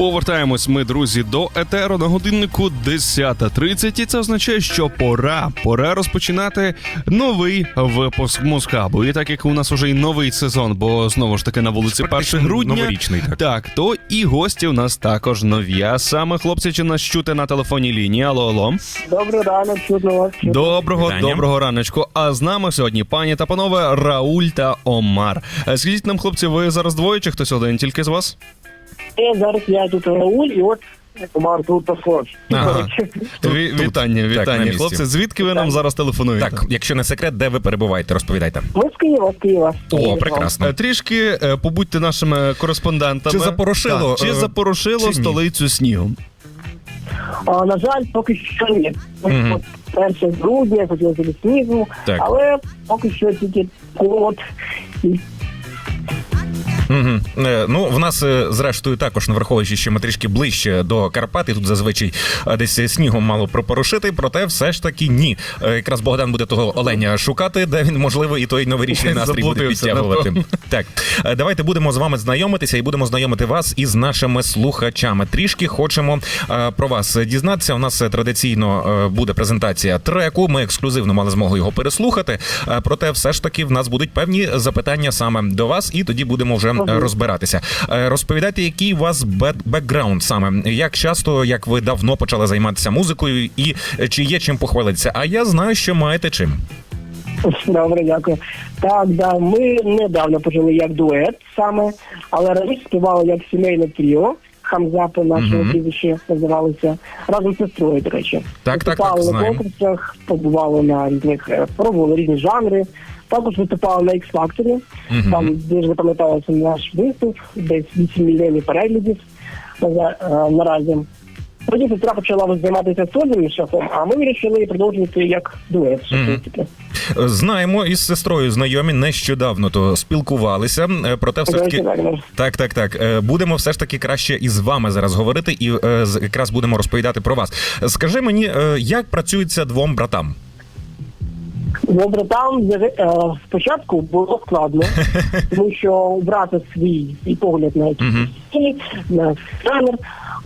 Повертаємось ми, друзі, до етеру на годиннику 10.30. І це означає, що пора, пора розпочинати новий випуск Мускабу. І так як у нас уже й новий сезон, бо знову ж таки на вулиці 1 Практично грудня. новорічний, так. так, то і гості у нас також нові. А саме хлопці, чи нас чути на телефонній лінії? Алло, алло. Добрий ранок, чудно вас. Доброго, Вітання. доброго раночку. А з нами сьогодні пані та панове Рауль та Омар. Е, Скажіть нам, хлопці, ви зараз двоє чи хтось один тільки з вас? Е, Зараз я тут Рауль, і от Комар тут. Ага. Ві- Вітання, вітання, місці. хлопці. Звідки ви нам зараз телефонуєте? Так, якщо не секрет, де ви перебуваєте, розповідайте. Ми з Києва, з Києва. О, прекрасно. Е, Трішки е, побудьте нашими кореспондентами. Чи запорошило, Так, чи е, запорошило ні? столицю снігом? А, на жаль, поки що ні. Мгм. От Перше грудня, хотілося до снігу, Так. але поки що тільки холод. І Угу. Ну, в нас, е, зрештою, також, не враховуючи, що ми трішки ближче до Карпат, і тут зазвичай е, десь снігом мало пропорошити, проте все ж таки ні. Якраз Богдан буде того оленя шукати, де він, можливо, і той новорічний настрій буде Заблудився, підтягувати. напевно. Так, давайте будемо з вами знайомитися і будемо знайомити вас із нашими слухачами. Трішки хочемо про вас дізнатися. У нас традиційно буде презентація треку. Ми ексклюзивно мали змогу його переслухати. Проте, все ж таки, в нас будуть певні запитання саме до вас, і тоді будемо вже розбиратися. Е, Розповідайте, який у вас бек- бекграунд саме, як часто, як ви давно почали займатися музикою, і е, чи є чим похвалитися. А я знаю, що маєте чим. Добре, дякую. Так, да, ми недавно почали як дует саме, але раніше співали як сімейне тріо. Хамза по нашому Мгм. прізвищі називалися разом з сестрою, до речі. Так, так, виступали так, на знаємо. конкурсах, побували на різних е, пробували різні жанри. Також виступали на X Factor. Мгм. Там дуже запам'яталося наш виступ, десь 8 мільйонів переглядів на- е, наразі. Потім сестра почала займатися сольним шляхом, а ми вирішили продовжувати як дует. принципі. Знаємо із сестрою знайомі нещодавно то спілкувалися. е, Проте, все ж таки, Так, так. так, е, Будемо все ж таки краще із вами зараз говорити, і е, якраз будемо розповідати про вас. Скажи мені, як працюється двом братам? Добре, там е, спочатку було складно, тому що у брата свій, свій погляд на стиль, на жанр,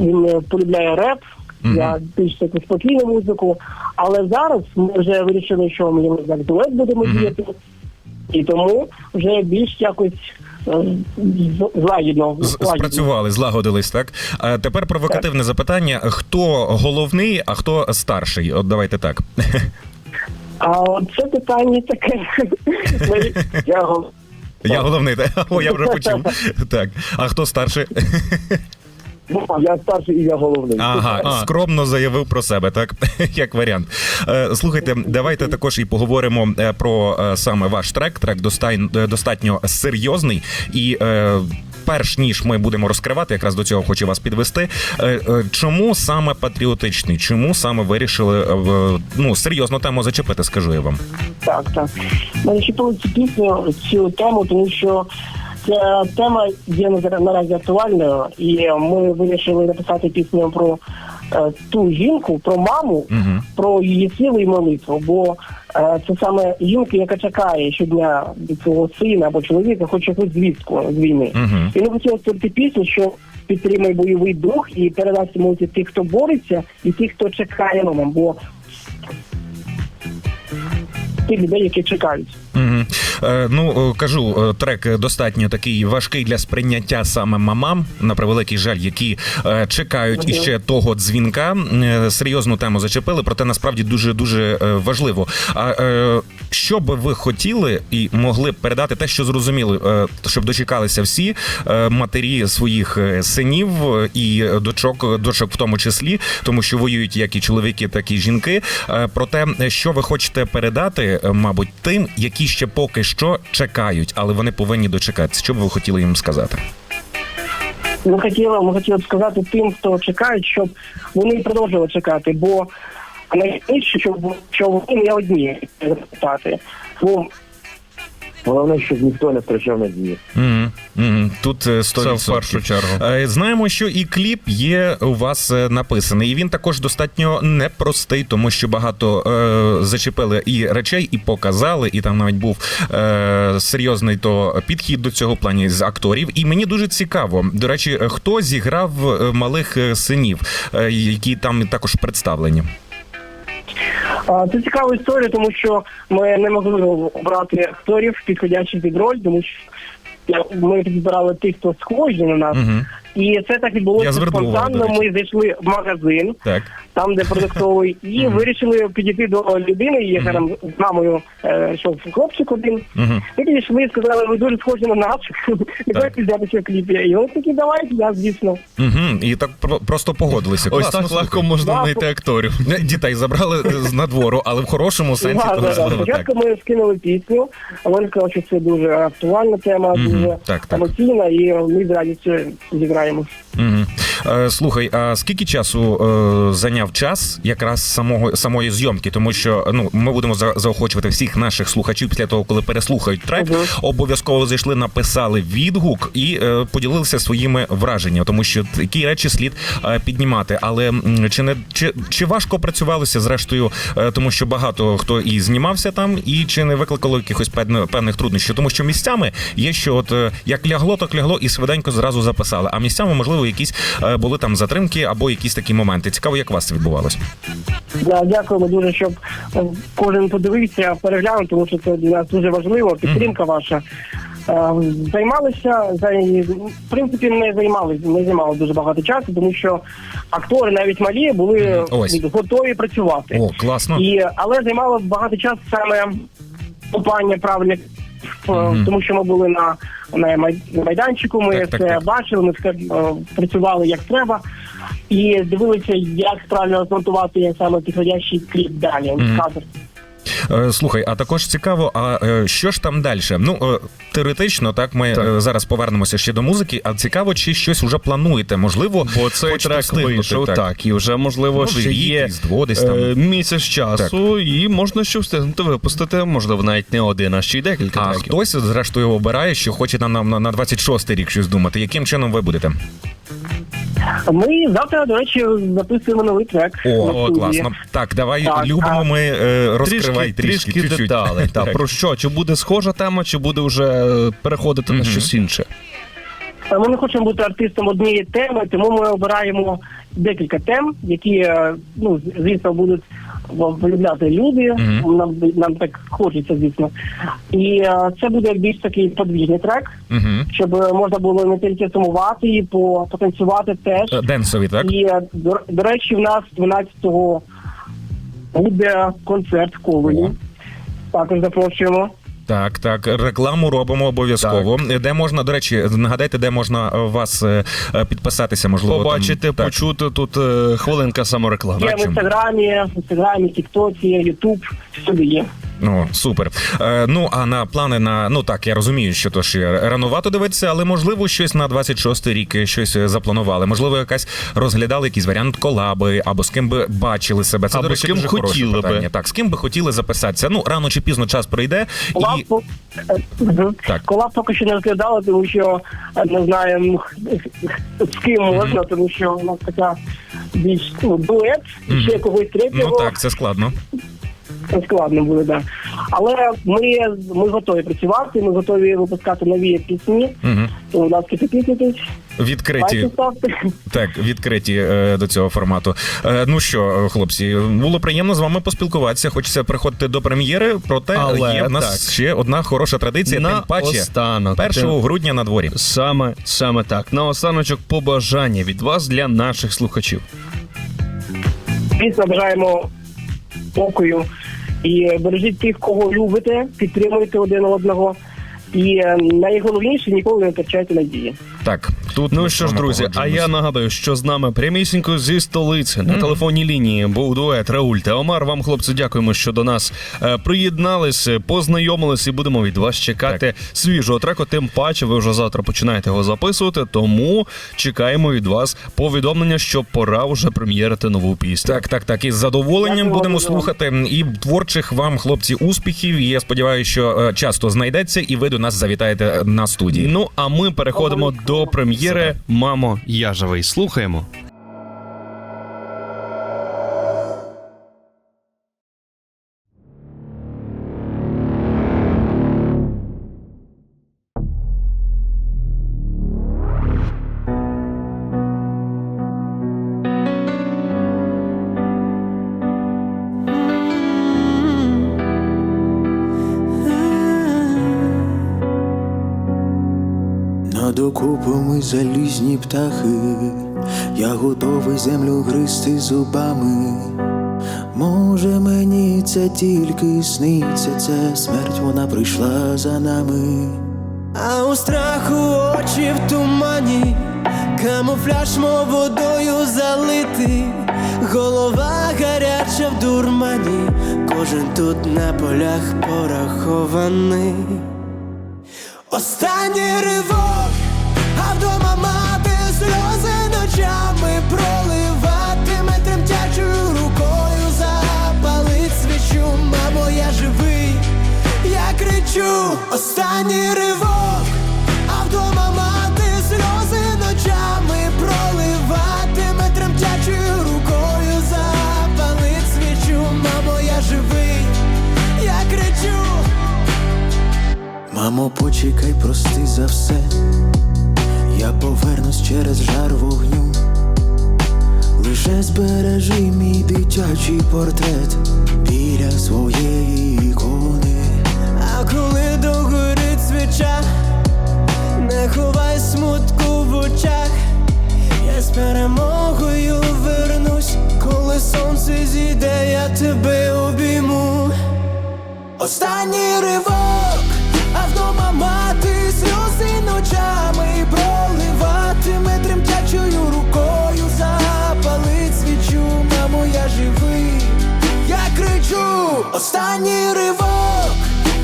він е, полюбляє реп, Мгм. я більш таку спокійну музику. Але зараз ми вже вирішили, що ми як дует будемо діяти, і тому вже більш якось е, злагідно. Спрацювали, злагодились, так? А тепер провокативне запитання: хто головний, а хто старший? От давайте так. А от це питання таке. Я гол- Я головний, так? О, я вже почув. Так. А хто старший? Ну, я старший і я головний. Ага, А. скромно заявив про себе, так як варіант. Е, Слухайте, давайте також і поговоримо е, про е, саме ваш трек. Трек е, достатньо серйозний і. е, Перш ніж ми будемо розкривати, якраз до цього хочу вас підвести. Е, е, Чому саме патріотичний? Чому саме вирішили е, ну серйозну тему зачепити? Скажу я вам. Так, так. Ми зачепили цю пісню, цю тему, тому що ця тема є на- наразі актуальною, і ми вирішили написати пісню про е, ту жінку, про маму, Мгм. про її силу і молитву. Бо це саме жінка, яка чекає щодня від свого сина або чоловіка, хоче якусь звістку з війни. Мгм. І ми хотіли створити пісню, що підтримує бойовий дух і передасть емоції тих, хто бореться, і тих, хто чекає на. Бо тих людей, які чекають. Мгм. Е, ну е, кажу, е, трек достатньо такий важкий для сприйняття саме мамам, на превеликий жаль, які е, чекають іще того дзвінка. Е, серйозну тему зачепили, проте насправді дуже дуже е, важливо. А е, що би ви хотіли і могли б передати те, що зрозуміли, е, щоб дочекалися всі е, матері своїх синів і дочок, дочок в тому числі, тому що воюють як і чоловіки, так і жінки. Е, Проте, що ви хочете передати, мабуть, тим, які ще поки що чекають, але вони повинні дочекатися. Що б ви хотіли їм сказати? Ми хотіли, ми хотіли б сказати тим, хто чекає, щоб вони продовжували чекати, бо найбільше, що, що вони не одні результати. Бо Головне, щоб ніхто не втрачав надії. Мгм. Тут е, 100%. Це в першу чергу. Е, Знаємо, що і кліп є у вас е, написаний, і він також достатньо непростий, тому що багато е, зачепили і речей, і показали, і там навіть був е, серйозний то підхід до цього в плані з акторів. І мені дуже цікаво. До речі, е, хто зіграв е, малих е, синів, е, які там також представлені. Це цікава історія, тому що ми не могли обрати акторів підходячих під роль, тому що ми підбирали тих, хто схожі на нас. Угу. І це так відбулося спонтанно. Ми зайшли в магазин, Так. Там, де продуктовий, і вирішили підійти до людини. І я там з мамою е, йшов хлопчик один. Ми підійшли і сказали, ви дуже схожі на нас. Не хочете взяти в кліпі. І от такі давайте, я звісно. І так про- просто погодилися. Ось так легко можна знайти акторів. Дітей забрали з надвору, але в хорошому сенсі. Так. Спочатку ми скинули пісню, а вони сказали, що це дуже актуальна тема, дуже емоційна, і ми з радістю зіграємо. Е, Слухай, а скільки часу е, зайняв час якраз самого самої зйомки? Тому що ну ми будемо за- заохочувати всіх наших слухачів після того, коли переслухають трек, Мгм. обов'язково зайшли, написали відгук і е, поділилися своїми враженнями, тому що такі речі слід е, піднімати. Але чи не чи, чи важко працювалося зрештою, е, тому що багато хто і знімався там, і чи не викликало якихось певних, певних труднощів? Тому що місцями є, що от е, як лягло, так лягло, і швиденько зразу записали. А місцями, можливо, якісь е, були там затримки або якісь такі моменти. Цікаво, як у вас це відбувалося. Да, дякуємо дуже, щоб е, кожен подивився, переглянув, тому що це для нас дуже важливо. Підтримка ваша. Е, Займалися за в принципі не займалися, не займали дуже багато часу, тому що актори навіть малі були Ось. готові працювати. О, класно. І, але займало багато часу саме купання правильних, Мгм. тому що ми були на, на майданчику, ми Так, так, все так. бачили, ми все е, працювали як треба. І дивилися, як правильно змонтувати саме підходящий кліп далі. Мгм. Е, Слухай, а також цікаво, а е, що ж там далі? Ну е, теоретично, так ми Так. зараз повернемося ще до музики. А цікаво, чи щось вже плануєте? Можливо, Бо цей трек вийшов так. і вже можливо Новий ще є Різдво десь там. місяць часу, і можна ще встигнути випустити, можливо, навіть не один, а ще й декілька А треків. хтось зрештою обирає, що хоче нам, нам на, на 26-й рік щось думати. Яким чином ви будете? Ми завтра, до речі, записуємо новий трек. О, на о класно. Так, давай Так, любимо а- ми е, розкривай Трішки, трішки, трішки чуть-чуть. деталей. Та, про що? Чи буде схожа тема, чи буде вже переходити на щось інше? Е, Ми не хочемо бути артистом однієї теми, тому ми обираємо декілька тем, які е, ну звісно будуть полюбляти люди. Мгм. Нам нам так хочеться, звісно. І е, це буде більш такий подвіжний трек, Мгм. щоб можна було не тільки сумувати і по- потанцювати теж. Е, Денсові, так? І е, до, до речі, в нас 12-го буде концерт в Ковені. Mm-hmm. Також запрошуємо. Так, так, рекламу робимо обов'язково. Де можна, до речі, нагадайте, де можна вас е, е, підписатися, можливо, Побачити, там, так. почути тут е, хвилинка самореклами. Є в Бачимо. інстаграмі, в інстаграмі, Тіктоці, Ютуб, всюди є. Ну, супер. Е, ну, а на плани на ну так, я розумію, що то ще ранувато дивитися, але можливо щось на 26-й рік е, щось е, запланували. Можливо, якась розглядали якийсь варіант колаби, або з ким би бачили себе. Це Або до речі, з ким дуже хороше хотіли би. Так, з ким би хотіли записатися. Ну, рано чи пізно час прийде Колаб, і. по-. Так. Колаб поки що не розглядали, тому що е, не знаємо з ким можна, тому що у нас така більш ну, дует, ще когось Ну так, це складно. Складно буде, да. Але ми, ми готові працювати, ми готові випускати нові пісні. Угу. Будь ласка, підписуйтесь, Відкриті. ставте. Так, відкриті е, до цього формату. Е, ну що, хлопці, було приємно з вами поспілкуватися. Хочеться приходити до прем'єри, проте Але, є в нас так. ще одна хороша традиція. На тим паче останок. 1 грудня на дворі. Саме, саме так. На останочок побажання від вас для наших слухачів. Звісно, бажаємо спокою і бережіть тих, кого любите, підтримуйте один одного. І е, найголовніше ніколи не втрачайте надії. Так, тут Ну що ж, друзі, а я нагадую, що з нами прямісінько зі столиці на телефонній лінії був дует Рауль та Омар. Вам, хлопці, дякуємо, що до нас е, приєднались, е, познайомились і будемо від вас чекати свіжого треку. Тим паче, ви вже завтра починаєте його записувати. Тому чекаємо від вас повідомлення, що пора вже прем'єрити нову пісню. Так, так, так. Із задоволенням Дякую будемо слухати. І творчих вам, хлопці, успіхів. І Я сподіваюся, що е, часто знайдеться, і ви до нас завітаєте на студії. Ну а ми переходимо до прем'єри Мамо, я живий. Над окопами залізні птахи, я готовий землю гризти зубами. Може, мені це тільки сниться, це смерть вона прийшла за нами. А у страху очі в тумані, камуфляж мов водою залитий, голова гаряча в дурмані, кожен тут на полях порахований. Останній ривок, вдома мати сльози ночами проливатиме тремтячою рукою запалить свічу, мамо, я живий, я кричу, останній ривок, а вдома мати сльози ночами проливатиме тремтячою рукою запалить свічу, мамо, я живий, я кричу. Мамо, почекай, прости за все. Я повернусь через жар вогню. Лише збережи мій дитячий портрет біля своєї ікони. А коли догорить свіча, не ховай смутку в очах, я з перемогою вернусь, коли сонце зійде, я тебе обійму. Останній ривок, кричу, останній ривок,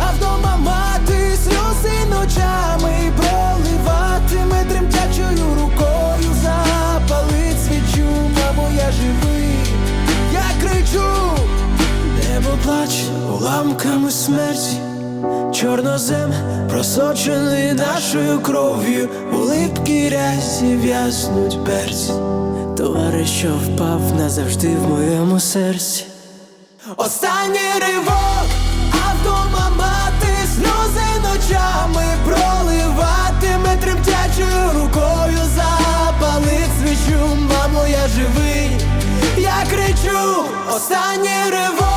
а вдома мати сльози ночами проливатиме тремтячою рукою, запалить свічу, мамо, я живий, я кричу. Небо плаче уламками смерті, чорнозем просочений нашою кров'ю, у липкій рясі в'язнуть берці, товариш, що впав назавжди в моєму серці. Останній ривок, автомамати, сльози ночами проливатиме тремтячою рукою, запалить свічу, мамо, я живий, я кричу, останній ривок.